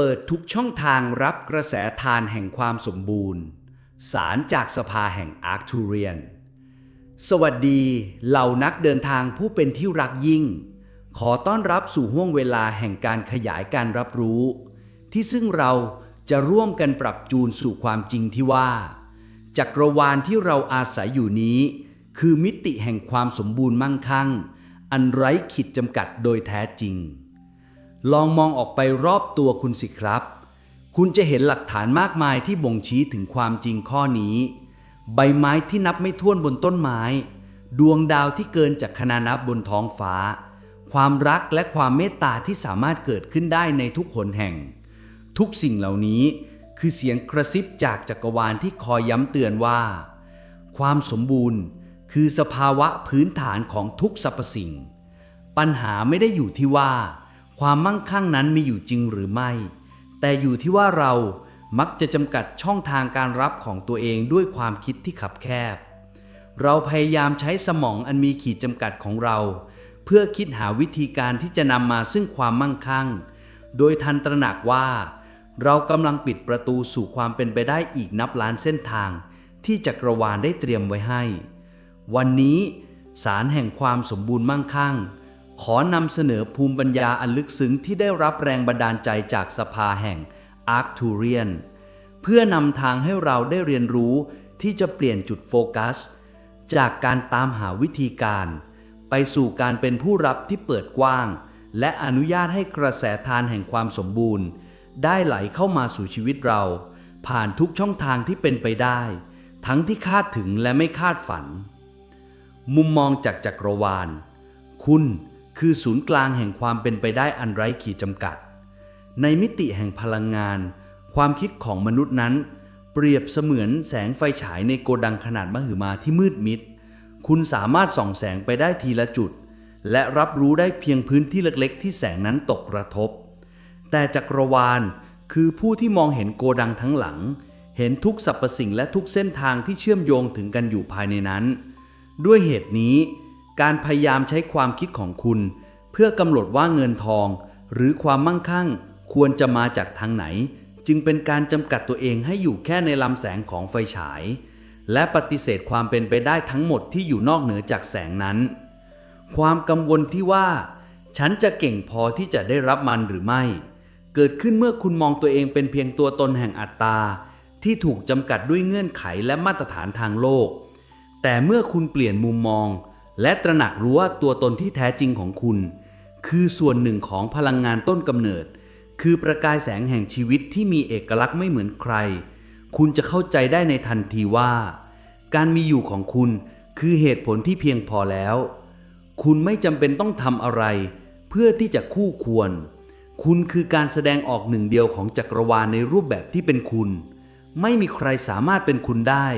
เปิดทุกช่องทางรับกระแสทานแห่งความสมบูรณ์ สารจากสภาแห่งอาร์คทูเรียน สวัสดีเหล่านักเดินทางผู้เป็นที่รักยิ่ง ขอต้อนรับสู่ห้วงเวลาแห่งการขยายการรับรู้ ที่ซึ่งเราจะร่วมกันปรับจูนสู่ความจริงที่ว่า จักรวาลที่เราอาศัยอยู่นี้ คือมิติแห่งความสมบูรณ์มั่งคั่ง อันไร้ขีดจำกัดโดยแท้จริง ลองมองออกไปรอบตัวคุณสิครับ คุณจะเห็นหลักฐานมากมายที่บ่งชี้ถึงความจริงข้อนี้ ใบไม้ที่นับไม่ถ้วนบนต้นไม้ ดวงดาวที่เกินจากคณานับบนท้องฟ้า ความรักและความเมตตาที่สามารถเกิดขึ้นได้ในทุกหนแห่ง ทุกสิ่งเหล่านี้คือเสียงกระซิบจากจักรวาลที่คอยย้ำเตือนว่า ความสมบูรณ์คือสภาวะพื้นฐานของทุกสรรพสิ่ง ปัญหาไม่ได้อยู่ที่ว่า ความมั่งคั่งนั้นมีอยู่จริงหรือไม่ แต่อยู่ที่ว่าเรามักจะจำกัดช่องทางการรับของตัวเองด้วยความคิดที่ขับแคบ เราพยายามใช้สมองอันมีขีดจำกัดของเรา เพื่อคิดหาวิธีการที่จะนำมาซึ่งความมั่งคั่ง โดยทันตระหนักว่า เรากำลังปิดประตูสู่ความเป็นไปได้อีกนับล้านเส้นทาง ที่จักรวาลได้เตรียมไว้ให้ วันนี้สารแห่งความสมบูรณ์มั่งคั่ง ขอนำเสนอภูมิปัญญาอันลึกซึ้งที่ได้รับแรงบันดาลใจจากสภาแห่งอาร์คทูเรียนเพื่อนำทางให้เราได้เรียนรู้ที่จะเปลี่ยนจุดโฟกัส จากการตามหาวิธีการ ไปสู่การเป็นผู้รับที่เปิดกว้าง และอนุญาตให้กระแสทานแห่งความสมบูรณ์ ได้ไหลเข้ามาสู่ชีวิตเรา ผ่านทุกช่องทางที่เป็นไปได้ ทั้งที่คาดถึงและไม่คาดฝัน มุมมองจากจักรวาล คุณ คือศูนย์กลางแห่งความเป็นไปได้อันไร้ขีดจำกัด ในมิติแห่งพลังงาน ความคิดของมนุษย์นั้น เปรียบเสมือนแสงไฟฉายในโกดังขนาดมหึมาที่มืดมิด คุณสามารถส่องแสงไปได้ทีละจุด และรับรู้ได้เพียงพื้นที่เล็กๆ ที่แสงนั้นตกกระทบ แต่จักรวาลคือผู้ที่มองเห็นโกดังทั้งหลัง เห็นทุกสรรพสิ่งและทุกเส้นทางที่เชื่อมโยงถึงกันอยู่ภายในนั้น ด้วยเหตุนี้ การพยายามใช้ความคิดของคุณ เพื่อกำหนดว่าเงินทอง หรือความมั่งคั่ง ควรจะมาจากทางไหน จึงเป็นการจำกัดตัวเองให้อยู่แค่ในลำแสงของไฟฉาย และปฏิเสธความเป็นไปได้ทั้งหมดที่อยู่นอกเหนือจากแสงนั้น ความกังวลที่ว่า ฉันจะเก่งพอที่จะได้รับมันหรือไม่ เกิดขึ้นเมื่อคุณมองตัวเองเป็นเพียงตัวตนแห่งอัตตาที่ถูกจำกัดด้วยเงื่อนไขและมาตรฐานทางโลก แต่เมื่อคุณเปลี่ยนมุมมอง และตระหนักรู้ว่าตัวตนที่แท้จริงของคุณ คือส่วนหนึ่งของพลังงานต้นกำเนิด คือประกายแสงแห่งชีวิตที่มีเอกลักษณ์ไม่เหมือนใคร คุณจะเข้าใจได้ในทันทีว่า การมีอยู่ของคุณคือเหตุผลที่เพียงพอแล้ว คุณไม่จำเป็นต้องทำอะไร เพื่อที่จะคู่ควร คุณคือการแสดงออกหนึ่งเดียวของจักรวาลในรูปแบบที่เป็นคุณ ไม่มีใครสามารถเป็นคุณได้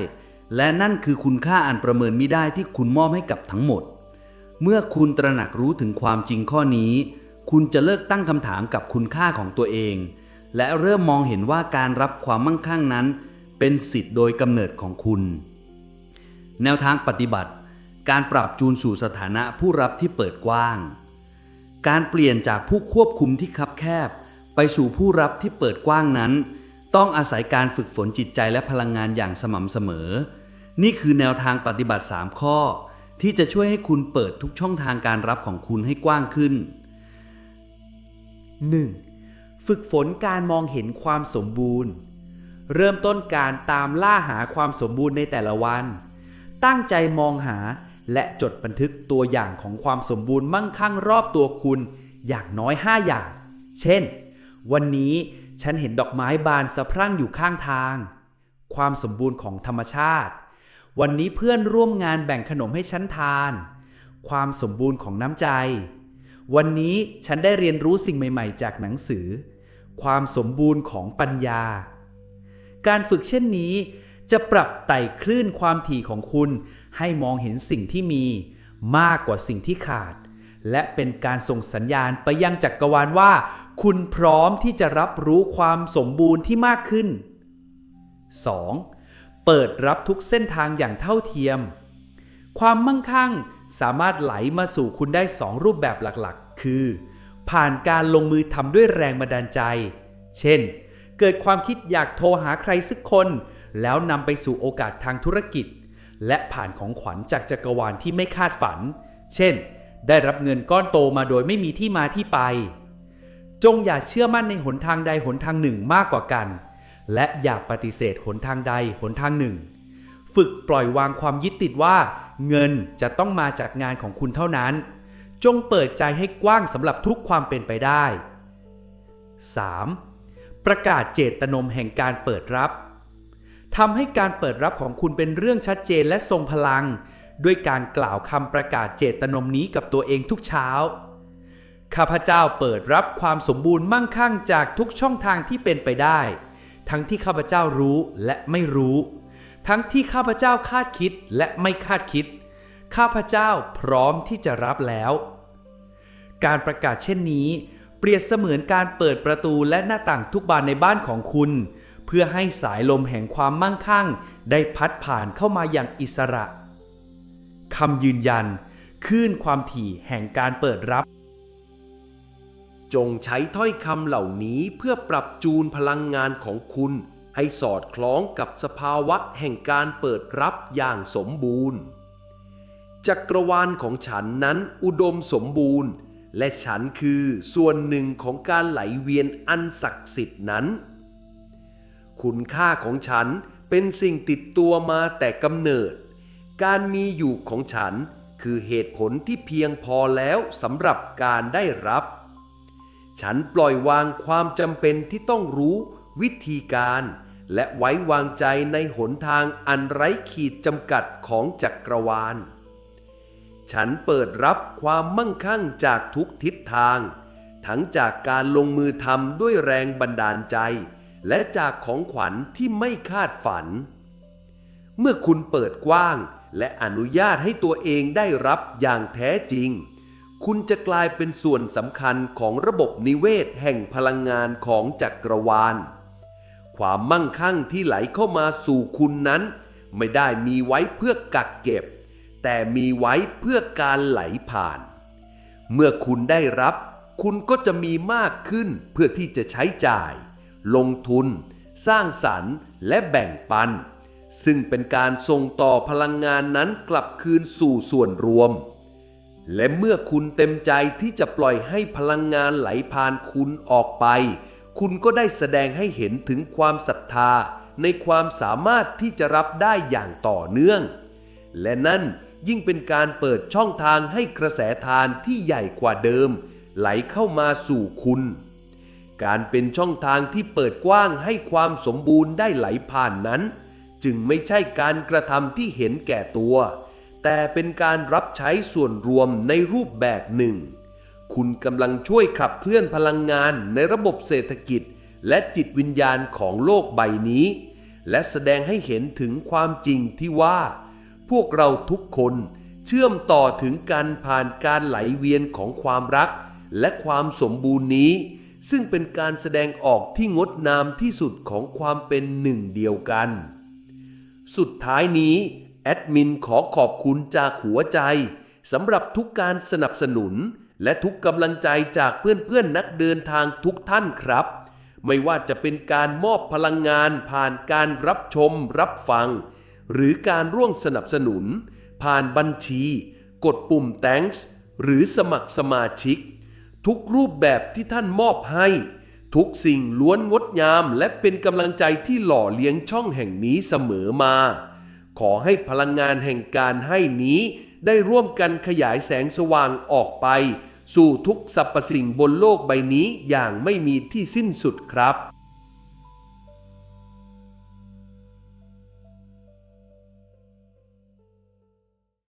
และนั่นคือคุณค่าอันประเมินไม่ได้ที่คุณมอบให้กับทั้งหมด เมื่อคุณตระหนักรู้ถึงความจริงข้อนี้ คุณจะเลิกตั้งคำถามกับคุณค่าของตัวเอง และเริ่มมองเห็นว่าการรับความมั่งคั่งนั้น เป็นสิทธิ์โดยกำเนิดของคุณ แนวทางปฏิบัติ การปรับจูนสู่สถานะผู้รับที่เปิดกว้าง การเปลี่ยนจากผู้ควบคุมที่คับแคบ ไปสู่ผู้รับที่เปิดกว้างนั้น ต้องอาศัยการฝึกฝนจิตใจและพลังงานอย่างสม่ำเสมอ นี่คือแนวทางปฏิบัติ 3 ข้อ ที่จะช่วยให้คุณเปิดทุกช่องทางการรับของคุณให้กว้างขึ้น 1. ฝึกฝนการมองเห็นความสมบูรณ์ เริ่มต้นการตามล่าหาความสมบูรณ์ในแต่ละวัน ตั้งใจมองหาและจดบันทึกตัวอย่างของความสมบูรณ์มั่งคั่งรอบตัวคุณ อย่างน้อย 5 อย่าง เช่น วันนี้ฉันเห็นดอกไม้บานสะพรั่งอยู่ข้างทาง ความสมบูรณ์ของธรรมชาติ วันนี้เพื่อนร่วมงานแบ่งขนมให้ฉันทาน ความสมบูรณ์ของน้ำใจ วันนี้ฉันได้เรียนรู้สิ่งใหม่ ๆ จากหนังสือ ความสมบูรณ์ของปัญญา การฝึกเช่นนี้ จะปรับไต่คลื่นความถี่ของคุณให้มองเห็นสิ่งที่มี มากกว่าสิ่งที่ขาด และเป็นการส่งสัญญาณไปยังจักกรวาลว่า คุณพร้อมที่จะรับรู้ความสมบูรณ์ที่มากขึ้น 2. เปิดรับทุกเส้นทางอย่างเท่าเทียม ความมั่งคั่งสามารถไหลมาสู่คุณได้2รูปแบบหลักๆ คือ ผ่านการลงมือทำด้วยแรงบันดาลใจ เช่น เกิดความคิดอยากโทรหาใครสักคน แล้วนำไปสู่โอกาสทางธุรกิจ และผ่านของขวัญจากจักรวาลที่ไม่คาดฝัน เช่น ได้รับเงินก้อนโตมาโดยไม่มีที่มาที่ไป จงอย่าเชื่อมั่นในหนทางใดหนทางหนึ่งมากกว่ากัน และอย่าปฏิเสธหนทางใดหนทางหนึ่ง ฝึกปล่อยวางความยึดติดว่า เงินจะต้องมาจากงานของคุณเท่านั้น จงเปิดใจให้กว้างสำหรับทุกความเป็นไปได้ 3. ประกาศเจตนมแห่งการเปิดรับทำให้การเปิดรับของคุณเป็นเรื่องชัดเจนและทรงพลัง ด้วยการกล่าวคำประกาศเจตนมนี้กับตัวเองทุกเช้า ข้าพเจ้าเปิดรับความสมบูรณ์มั่งคั่งจากทุกช่องทางที่เป็นไปได้ ทั้งที่ข้าพเจ้ารู้และไม่รู้ ทั้งที่ข้าพเจ้าคาดคิดและไม่คาดคิด ข้าพเจ้าพร้อมที่จะรับแล้ว การประกาศเช่นนี้ เปรียบเสมือนการเปิดประตูและหน้าต่างทุกบานในบ้านของคุณ เพื่อให้สายลมแห่งความมั่งคั่ง ได้พัดผ่านเข้ามาอย่างอิสระคำยืนยันคลื่นความถี่แห่งการเปิดรับ จงใช้ถ้อยคำเหล่านี้เพื่อปรับจูนพลังงานของคุณ ให้สอดคล้องกับสภาวะแห่งการเปิดรับอย่างสมบูรณ์ จักรวาลของฉันนั้นอุดมสมบูรณ์ และฉันคือส่วนหนึ่งของการไหลเวียนอันศักดิ์สิทธิ์นั้น คุณค่าของฉันเป็นสิ่งติดตัวมาแต่กำเนิด การมีอยู่ของฉันคือเหตุผลที่เพียงพอแล้วสำหรับการได้รับ ฉันปล่อยวางความจำเป็นที่ต้องรู้วิธีการ และไว้วางใจในหนทางอันไร้ขีดจำกัดของจักรวาล ฉันเปิดรับความมั่งคั่งจากทุกทิศทาง ทั้งจากการลงมือทำด้วยแรงบันดาลใจ และจากของขวัญที่ไม่คาดฝัน เมื่อคุณเปิดกว้างและอนุญาตให้ตัวเองได้รับอย่างแท้จริง คุณจะกลายเป็นส่วนสำคัญของระบบนิเวศแห่งพลังงานของจักรวาล ความมั่งคั่งที่ไหลเข้ามาสู่คุณนั้น ไม่ได้มีไว้เพื่อกักเก็บ แต่มีไว้เพื่อการไหลผ่าน เมื่อคุณได้รับ คุณก็จะมีมากขึ้นเพื่อที่จะใช้จ่าย ลงทุน สร้างสรรค์ และแบ่งปัน ซึ่งเป็นการส่งต่อพลังงานนั้นกลับคืนสู่ส่วนรวม และเมื่อคุณเต็มใจที่จะปล่อยให้พลังงานไหลผ่านคุณออกไป คุณก็ได้แสดงให้เห็นถึงความศรัทธา ในความสามารถที่จะรับได้อย่างต่อเนื่อง และนั่นยิ่งเป็นการเปิดช่องทางให้กระแสทานที่ใหญ่กว่าเดิม ไหลเข้ามาสู่คุณ การเป็นช่องทางที่เปิดกว้างให้ความสมบูรณ์ได้ไหลผ่านนั้น จึงไม่ใช่การกระทำที่เห็นแก่ตัว แต่เป็นการรับใช้ส่วนรวมในรูปแบบหนึ่ง คุณกำลังช่วยขับเคลื่อนพลังงานในระบบเศรษฐกิจ และจิตวิญญาณของโลกใบนี้ และแสดงให้เห็นถึงความจริงที่ว่า พวกเราทุกคนเชื่อมต่อถึงกันผ่านการไหลเวียนของความรัก และความสมบูรณ์นี้ ซึ่งเป็นการแสดงออกที่งดงามที่สุดของความเป็นหนึ่งเดียวกัน สุดท้ายนี้ อดมินขอขอบคุณจากหัวใจสำหรับทุกการสนับสนุน และทุกกำลังใจจากเพื่อนๆนนักเดินทางทุกท่านครับ ไม่ว่าจะเป็นการมอบพลังงานผ่านการรับชม รับฟัง หรือการร่วมสนับสนุน ผ่านบัญชี กดปุ่ม thanks หรือสมัครสมาชิก ทุกรูปแบบที่ท่านมอบให้ ทุกสิ่งล้วนงดงามและเป็นกำลังใจที่หล่อเลี้ยงช่องแห่งนี้เสมอมา ขอให้พลังงานแห่งการให้นี้ ได้ร่วมกันขยายแสงสว่างออกไป สู่ทุกสรรพสิ่งบนโลกใบนี้อย่างไม่มีที่สิ้นสุดครับ